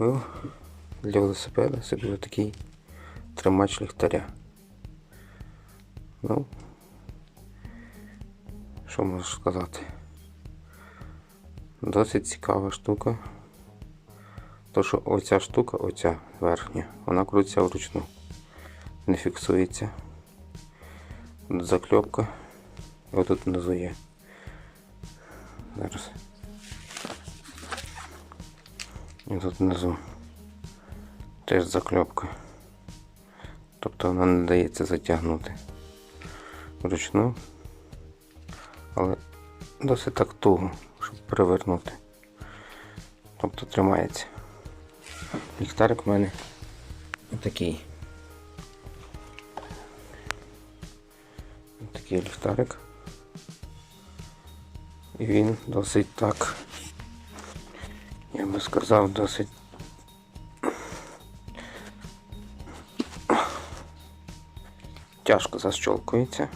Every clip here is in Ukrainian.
купив для велосипеда собі такий тримач ліхтаря. Ну, що можу сказати? Досить цікава штука. То, що оця штука, оця верхня, вона крутиться вручну. Не фіксується. Закльопка. Отут внизу є. Зараз. І тут внизу теж закльопка. Тобто вона не дається затягнути вручну. Але досить так туго, щоб перевернути. Тобто тримається. Ліхтарик у мене такий. Такий ліхтарик. І він досить так, я би сказав, досить тяжко защолкується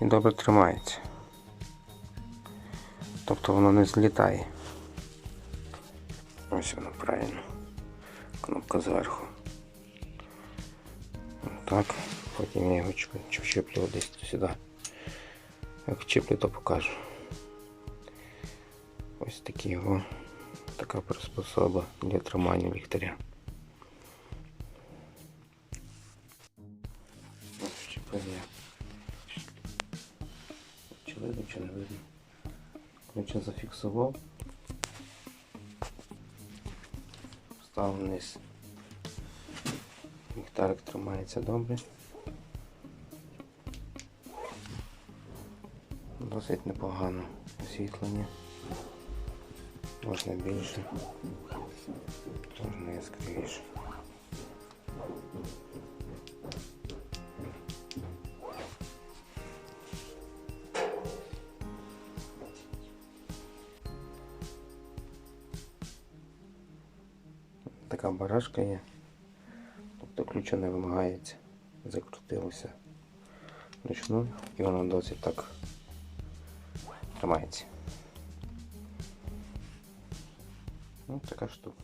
і добре тримається. Тобто воно не злітає. Ось воно правильно. Кнопка зверху. Так. Потім я його чіп- чіплю десь сюди. Як чіплю, то покажу. Ось такі його така приспособа для тримання ліхтаря. Чи видно, чи не видно. Короче, зафіксував. Став вниз. Ліхтарик тримається добре. Досить непогано освітлення. Можна більше, можна яскравіше. Така барашка є. Тобто ключа не вимагається. Закрутилося вручну і воно досить так тримається. Ну, така штука.